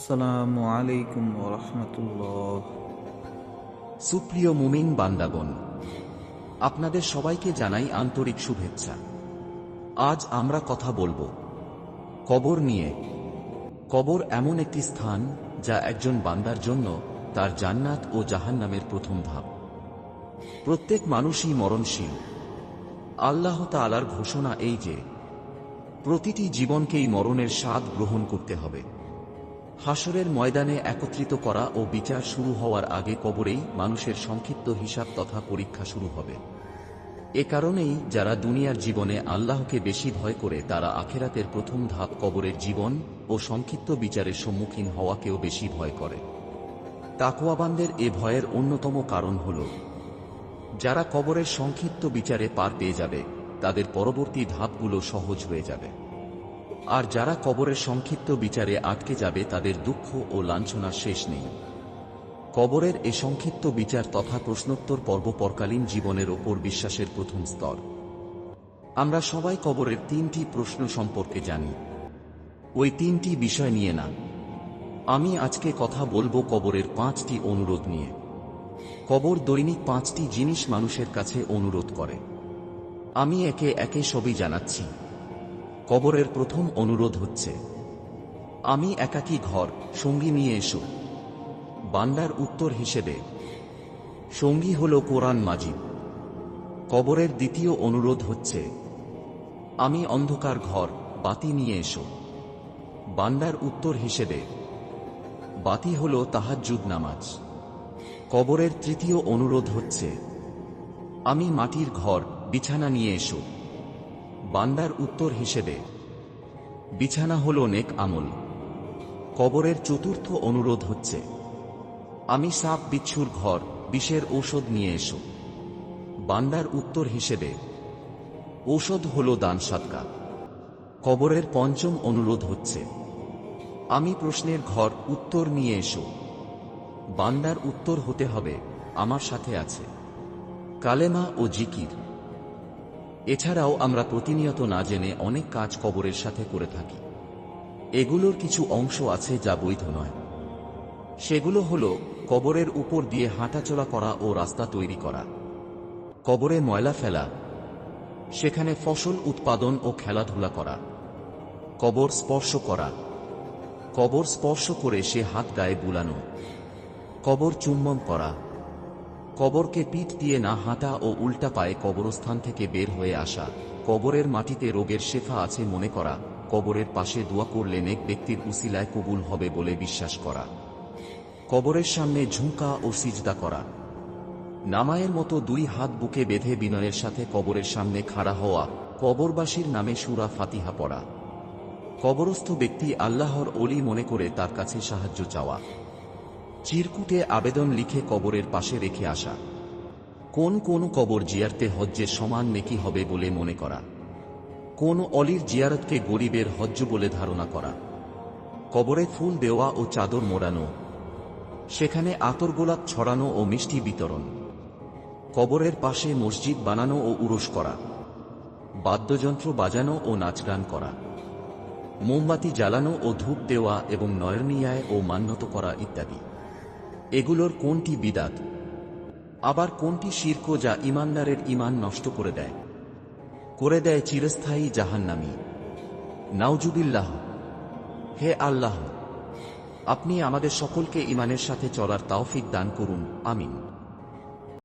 আসসালামু আলাইকুম রহমতুল্লাহ। সুপ্রিয় মুমিন বান্দাগণ, আপনাদের সবাইকে জানাই আন্তরিক শুভেচ্ছা। আজ আমরা কথা বলব কবর নিয়ে। কবর এমন একটি স্থান যা একজন বান্দার জন্য তার জান্নাত ও জাহান্নামের প্রথম ধাপ। প্রত্যেক মানুষই মরণশীল। আল্লাহ তাআলার ঘোষণা এই যে, প্রতিটি জীবনকেই মরণের স্বাদ গ্রহণ করতে হবে। হাসরের ময়দানে একত্রিত করা ও বিচার শুরু হওয়ার আগে কবরেই মানুষের সংক্ষিপ্ত হিসাব তথা পরীক্ষা শুরু হবে। এ কারণেই যারা দুনিয়ার জীবনে আল্লাহকে বেশি ভয় করে তারা আখেরাতের প্রথম ধাপ কবরের জীবন ও সংক্ষিপ্ত বিচারের সম্মুখীন হওয়াকেও বেশি ভয় করে। তাকুয়াবানদের এ ভয়ের অন্যতম কারণ হল, যারা কবরের সংক্ষিপ্ত বিচারে পার পেয়ে যাবে, তাদের পরবর্তী ধাপগুলো সহজ হয়ে যাবে। আর যারা কবরের সংক্ষিপ্ত বিচারে আটকে যাবে, তাদের দুঃখ ও লাঞ্ছনার শেষ নেই। কবরের এ সংক্ষিপ্ত বিচার তথা প্রশ্নোত্তর পর্ব পরকালীন জীবনের ওপর বিশ্বাসের প্রথম স্তর। আমরা সবাই কবরের তিনটি প্রশ্ন সম্পর্কে জানি। ওই তিনটি বিষয় নিয়ে না। আমি আজকে কথা বলব কবরের পাঁচটি অনুরোধ নিয়ে। কবর দৈনিক পাঁচটি জিনিস মানুষের কাছে অনুরোধ করে। আমি একে একে সবই জানাচ্ছি। কবরের প্রথম অনুরোধ হচ্ছে, আমি একাকী ঘর, সঙ্গী নিয়ে এসো। বান্দার উত্তর হিসেবে, সঙ্গী হল কোরআন মাজিদ। কবরের দ্বিতীয় অনুরোধ হচ্ছে, আমি অন্ধকার ঘর, বাতি নিয়ে এসো। বান্দার উত্তর হিসেবে, বাতি হল তাহাজ্জুদ নামাজ। কবরের তৃতীয় অনুরোধ হচ্ছে, আমি মাটির ঘর, বিছানা নিয়ে এসো। বান্দার উত্তর হিসেবে, বিছানা হল নেক আমল। কবরের চতুর্থ অনুরোধ হচ্ছে, আমি সাপ বিচ্ছুর ঘর, বিষের ঔষধ নিয়ে এসো। বান্দার উত্তর হিসেবে, ঔষধ হল দান সাদকা। কবরের পঞ্চম অনুরোধ হচ্ছে, আমি প্রশ্নের ঘর, উত্তর নিয়ে এসো। বান্দার উত্তর হতে হবে, আমার সাথে আছে। কালেমা ও জিকির। এছাড়াও আমরা প্রতিনিয়ত না জেনে অনেক কাজ কবরের সাথে করে থাকি। এগুলোর কিছু অংশ আছে যা বৈধ নয়। সেগুলো হল কবরের উপর দিয়ে হাঁটাচলা করা ও রাস্তা তৈরি করা। কবরে ময়লা ফেলা, সেখানে ফসল উৎপাদন ও খেলাধুলা করা। কবর স্পর্শ করা, কবর স্পর্শ করে সে হাত গায়ে বুলানো। কবর চুম্বন করা। কবরকে পিঠ দিয়ে না হাঁটা ও উল্টা পায়ে কবরস্থান থেকে বের হয়ে আসা। কবরের মাটিতে রোগের শেফা আছে মনে করা। কবরের পাশে দোয়া করলে নেক ব্যক্তির উসিলায় কবুল হবে বলে বিশ্বাস করা। কবরের সামনে ঝুঁকা ও সিজদা করা। নামায়ের মতো দুই হাত বুকে বেঁধে বিনয়ের সাথে কবরের সামনে খাড়া হওয়া, কবরবাসীর নামে সুরা ফাতিহা পড়া। কবরস্থ ব্যক্তি আল্লাহর অলি মনে করে তার কাছে সাহায্য চাওয়া। চিরকুটে আবেদন লিখে কবরের পাশে রেখে আসা। কোন কোন কবর জিয়ারতে হজ্জের সমান নেকি হবে বলে মনে করা। কোন অলির জিয়ারতকে গরিবের হজ্জ বলে ধারণা করা। কবরে ফুল দেওয়া ও চাদর মোড়ানো। সেখানে আতর গোলাপ ছড়ানো ও মিষ্টি বিতরণ। কবরের পাশে মসজিদ বানানো ও উরস করা। বাদ্যযন্ত্র বাজানো ও নাচগান করা। মোমবাতি জ্বালানো ও ধূপ দেওয়া এবং নয়নিয়ায় ও মান্যত করা ইত্যাদি। এগুলোর কোনটি বিদাত? আবার কোনটি শির্ক যা ইমানদারের ইমান নষ্ট করে দেয়? করে দেয় চিরস্থায়ী জাহান্নামী। নাউজুবিল্লাহ। হে আল্লাহ, আপনি আমাদের সকলকে ইমানের সাথে চলার তাওফিক দান করুন। আমিন।